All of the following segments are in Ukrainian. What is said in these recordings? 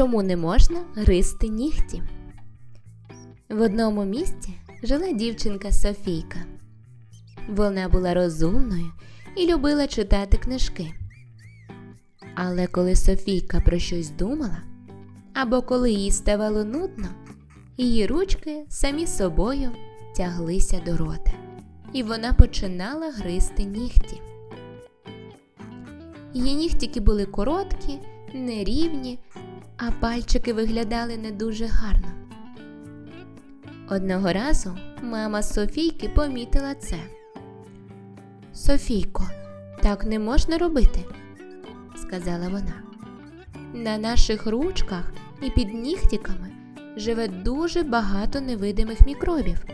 чому не можна гризти нігті. В одному місті жила дівчинка Софійка. Вона була розумною і любила читати книжки. Але коли Софійка про щось думала, або коли їй ставало нудно, її ручки самі собою тяглися до рота, і вона починала гризти нігті. Її нігтики були короткі, нерівні, а пальчики виглядали не дуже гарно. Одного разу мама Софійки помітила це. Софійко, так не можна робити, сказала вона. На наших ручках і під нігтиками живе дуже багато невидимих мікробів.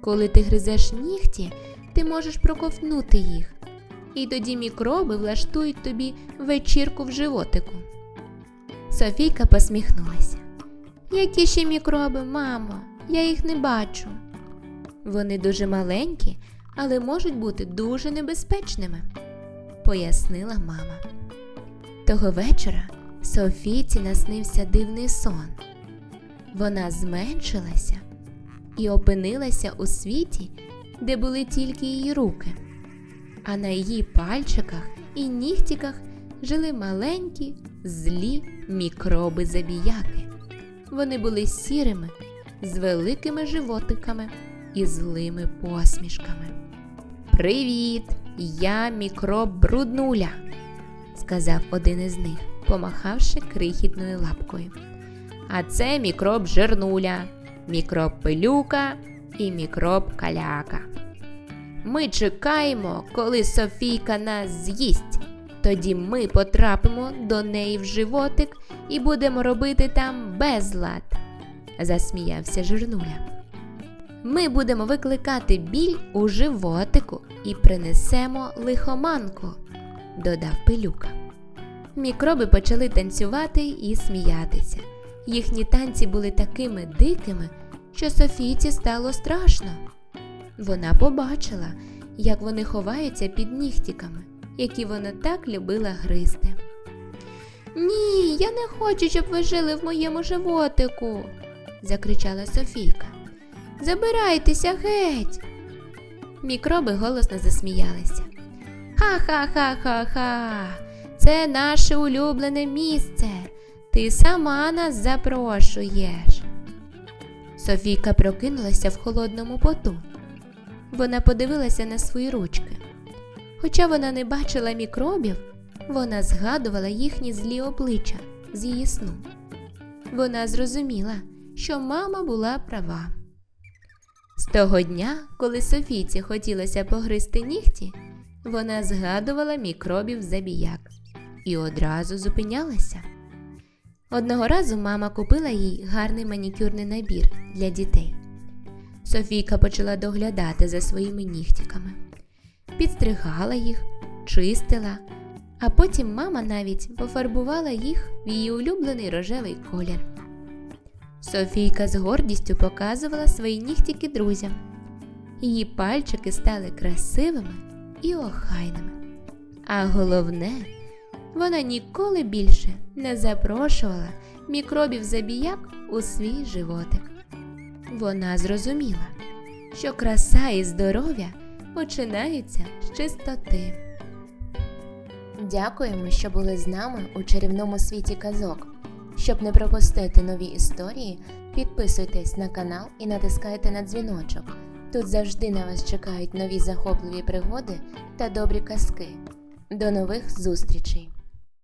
Коли ти гризеш нігті, ти можеш проковтнути їх, і тоді мікроби влаштують тобі вечірку в животику. Софійка посміхнулася. Які ще мікроби, мамо? Я їх не бачу. Вони дуже маленькі, але можуть бути дуже небезпечними, пояснила мама. Того вечора Софійці наснився дивний сон. Вона зменшилася і опинилася у світі, де були тільки її руки, а на її пальчиках і нігтіках жили маленькі злі мікроби-забіяки. Вони були сірими, з великими животиками і злими посмішками. Привіт! Я мікроб бруднуля, сказав один із них, помахавши крихітною лапкою. А це мікроб жирнуля, мікроб пилюка і мікроб каляка. Ми чекаємо, коли Софійка нас з'їсть. Тоді ми потрапимо до неї в животик і будемо робити там безлад, засміявся жирнуля. Ми будемо викликати біль у животику і принесемо лихоманку, додав пилюка. Мікроби почали танцювати і сміятися. Їхні танці були такими дикими, що Софійці стало страшно. Вона побачила, як вони ховаються під нігтіками, які вона так любила гризти. Ні, я не хочу, щоб ви жили в моєму животику, закричала Софійка. Забирайтеся геть. Мікроби голосно засміялися. Ха-ха-ха-ха-ха. Це наше улюблене місце. Ти сама нас запрошуєш. Софійка прокинулася в холодному поту. Вона подивилася на свої ручки. Хоча вона не бачила мікробів, вона згадувала їхні злі обличчя з її сну. Вона зрозуміла, що мама була права. З того дня, коли Софійці хотілося погризти нігті, вона згадувала мікробів забіяк і одразу зупинялася. Одного разу мама купила їй гарний манікюрний набір для дітей. Софійка почала доглядати за своїми нігтиками, підстригала їх, чистила, а потім мама навіть пофарбувала їх в її улюблений рожевий колір. Софійка з гордістю показувала свої нігтики друзям. Її пальчики стали красивими і охайними. А головне, вона ніколи більше не запрошувала мікробів забіяк у свій животик. Вона зрозуміла, що краса і здоров'я починаються з чистоти. Дякуємо, що були з нами у чарівному світі казок. Щоб не пропустити нові історії, підписуйтесь на канал і натискайте на дзвіночок. Тут завжди на вас чекають нові захопливі пригоди та добрі казки. До нових зустрічей!